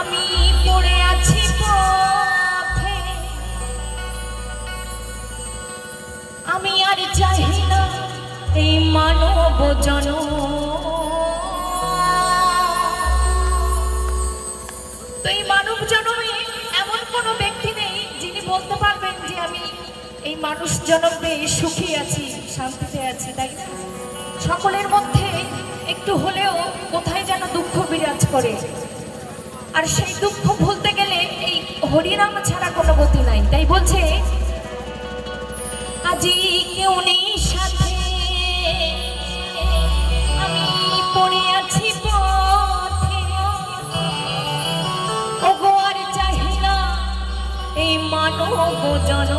আমি পড়ে আছি পথে। আমি আর চাই না এই মানব জন তো এই মানব জনমে এমন কোনো ব্যক্তি নেই যিনি বলতে পারবেন যে আমি এই মানুষ জনমে সুখী আছি, শান্তিতে আছি, তাই সকলের মধ্যে একটু হলেও কোথায় যেন দুঃখ বিরাজ করে। আর সেই দুঃখ ভুলতে গেলে এই হরিনাম ছাড়া কোনো গতি নাই। তাই বলছে, আজি কেউ নেই সাথে। আমি পড়ে আছি আর চাহিনা, এই মানব জন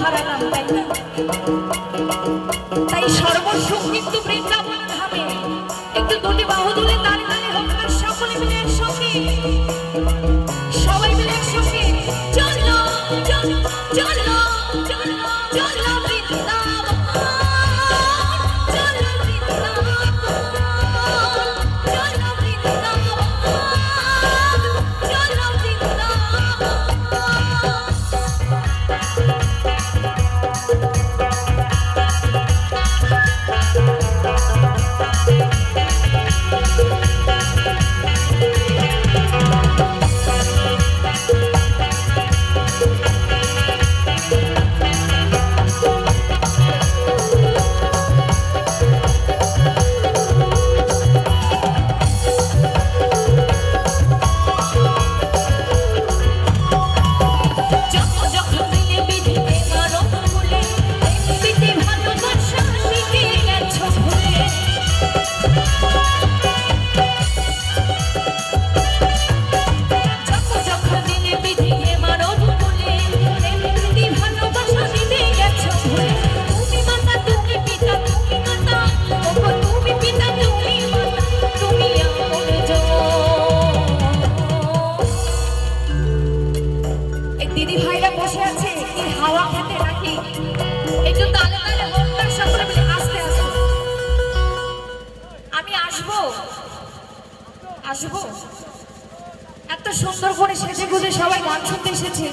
হারালাম তাই না তাই সর্বসুখ কিন্তু বৃন্দাবন ধামে একটু দুটি বাহু তুলে তালে তালে হোক না সকলে মিলে একসঙ্গে। সবাই মিলে একসঙ্গে। চলো চলো চলো চলো চলো গান শুনতে এসেছে।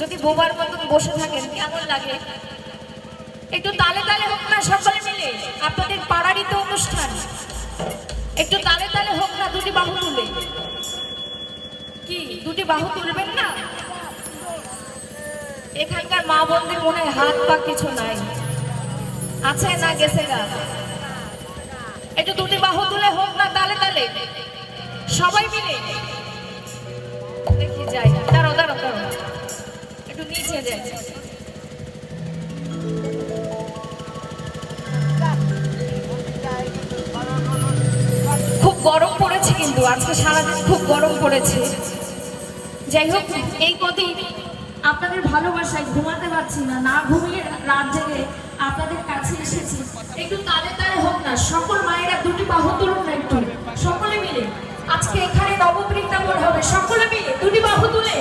যদি বোবার মতন বসে থাকেন, কেমন লাগে? একটু তালে তালে হোক না সকলে মিলে, আপনাদের পাড়ারই তো অনুষ্ঠান। একটু তালে তালে হোক না দুটি বাহু তুলে। কি, দুটি বাহু তুলবেন না? এখানকার মা বোনদের মনে হাত পা কিছু নাই। আছে না গেছে গা? একটু দুটি বাহু তুলে হোক না তালে তালে। সবাই মিলে। দেখি যাই। দাঁড়াও দাঁড়াও দাঁড়াও। একটু নিচে যাই। গরম পড়েছে কিন্তু, আজকে সারাদিন খুব গরম পড়েছে। যাই হোক, এই কদিন আপনাদের ভালোবাসায় ঘুমাতে পারছি না না ঘুমিয়ে রাত জেগে আপনাদের কাছে এসেছি। একটু তালে তালে হোক না, সকল মায়েরা দুটি বাহু তুলুন না একটু। সকলে মিলে আজকে সকলে মিলে দুটি বাহু তুলে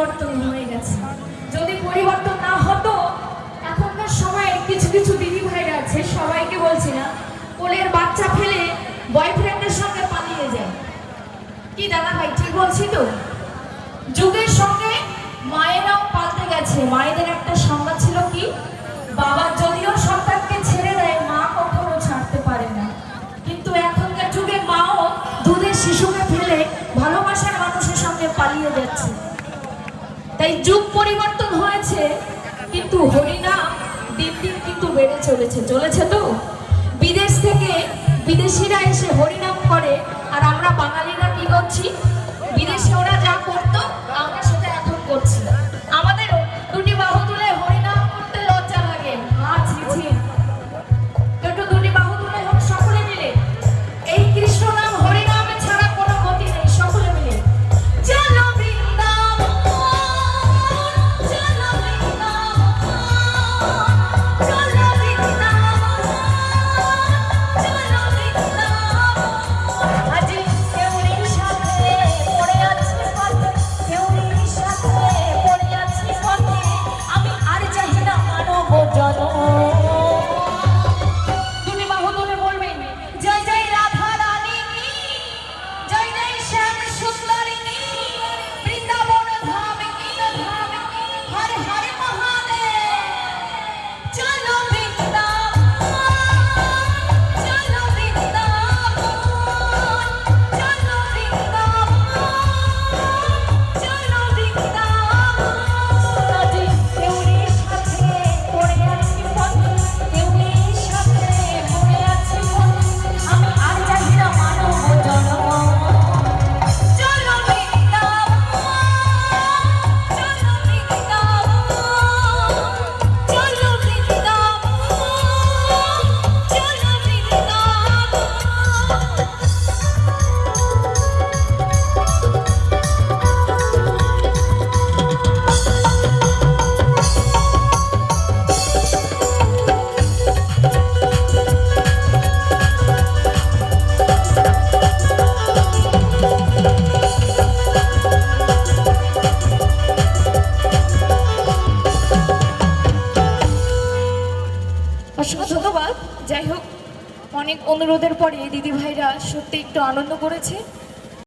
পরিবর্তন হয়ে গেছে। যদি পরিবর্তন না হতো, এখনকার সময়ে কিছু কিছু দিদি ভাইরা আছে, সবাইকে বলছি না, কোলের বাচ্চা ফেলে বয়ফ্রেন্ডের সঙ্গে পালিয়ে যায়। কি দাদা ভাই, ঠিক বলছি তো? যুগের সঙ্গে মায়েরাও পাল্টে গেছে। মায়েদের একটা সংজ্ঞা ছিল কি? বাবা যদিও সন্তানকে ছেড়ে দেয়, মা কখনো ছাড়তে পারে না। কিন্তু এখনকার যুগে মাও দুধের শিশুকে ফেলে ভালোবাসার মানুষের সঙ্গে পালিয়ে যাচ্ছে। তাই যুগ পরিবর্তন হয়েছে, কিন্তু হরিনাম দিন দিন কিন্তু বেড়ে চলেছে। চলেছে তো? বিদেশ থেকে বিদেশিরা এসে হরিনাম করে, আর আমরা বাঙালিরা কি করছি? বিদেশে ওরা যা করতো, আমরা সেটা এখন করছি অসংখ্য ধন্যবাদ। যাই হোক অনেক অনুরোধের পরে দিদি ভাইরা সত্যি একটু আনন্দ করেছে।